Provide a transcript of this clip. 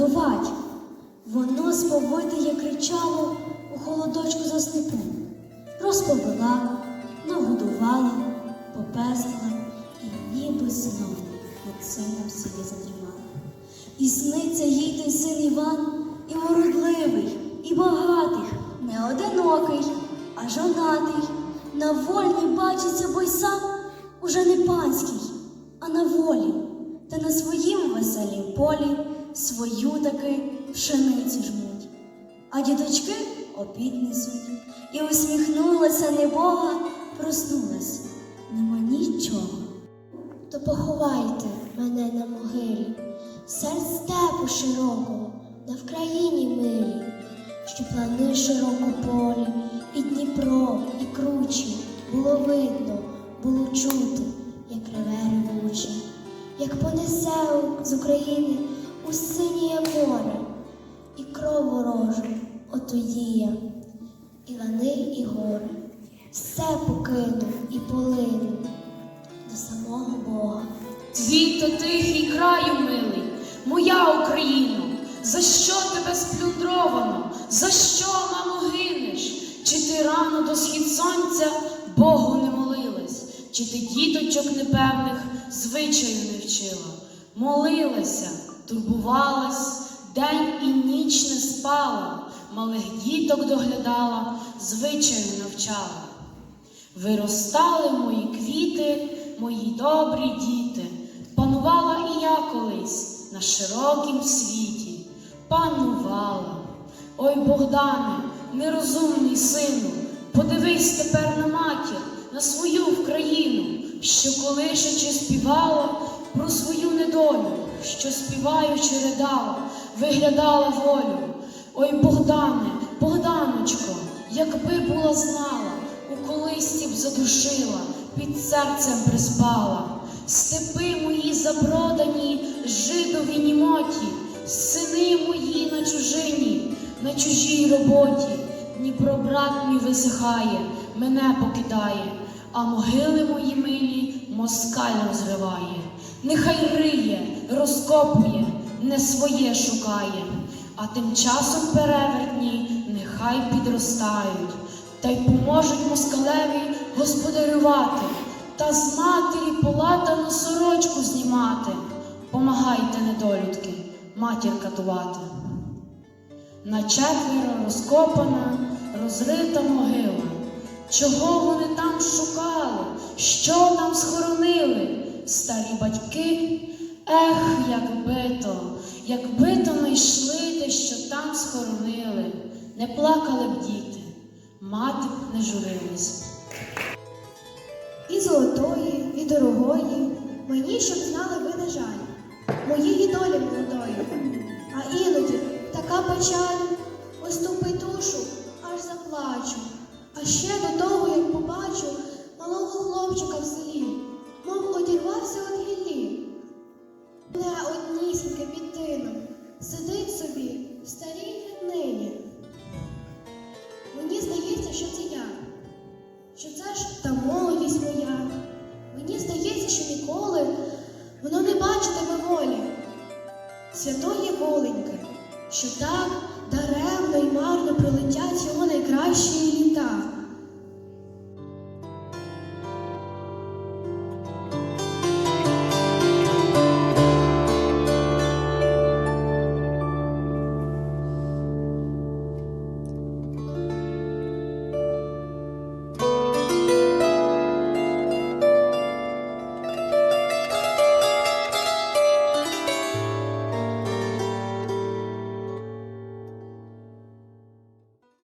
годувать. Воно сповитиє кричало у холодочку за. Розповела, нагодувала, попестила і ніби сном над сином селі задрімала. І сниться їй той син Іван, і мородливий, і багатий, не одинокий, а жонатий. На вольні бачиться, бо й сам уже не панський, а на волі, та на своїм веселім полі свою таки пшеницю жмуть. А діточки обід несуть, і усміхнулася небога, проснулась, нема нічого. То поховайте мене на могилі, серед степу широкого, на Вкраїні милі, що плани широкополі, і Дніпро, і кручі було видно, було чути, як реве ревуче, як понесе з України у синє море, і кров ворожу отоїє, і лани, і гори, все покину і полину до самого Бога. Твій то тихий краю милий, моя Україно, за що тебе сплюндровано, за що, мамо, гинеш? Чи ти рано до схід сонця Богу не молилась, чи ти діточок непевних звичаю не вчила? Молилася, турбувалась, день і ніч не спала, малих діток доглядала, звичаю навчала. Виростали мої квіти, мої добрі діти. Панувала і я колись на широкім світі. Панувала. Ой, Богдане, нерозумний сину, подивись тепер на матір, на свою Вкраїну, що колишечи співала про свою недолю, що співаючи ридала, виглядала волю. Ой, Богдане, Богданочко, якби була знала, у колисці б задушила, під серцем приспала. Степи мої забродані, жидові німоті, сини мої на чужині, на чужій роботі. Дніпро брат мій висихає, мене покидає, а могили мої милі москаль розриває. Нехай риє, розкопує, не своє шукає, а тим часом перевертні нехай підростають, та й поможуть москалеві господарювати, та з матері полатану сорочку знімати. Помагайте, недолюдки, матір катувати. На четверо розкопана, розрита могила. Чого вони там шукали? Що там схоронили? Старі батьки? Ех, якби то, якби то ми йшли те, що там схоронили, не плакали б діти, мати б не журилась. І золотої, і дорогої, мені, щоб знали ви, на жаль, моєї долі молодої. А іноді така печаль, оступи душу, аж заплачу. А ще до того, як побачу малого хлопчика в селі, мов одірвався від гіллі. Сидить собі старій ріднині. Мені здається, що це я що це ж та молодість моя. Мені здається, що ніколи воно не бачитиме волі. Святої воленьки, що так даремно й марно пролетять його найкращі літа.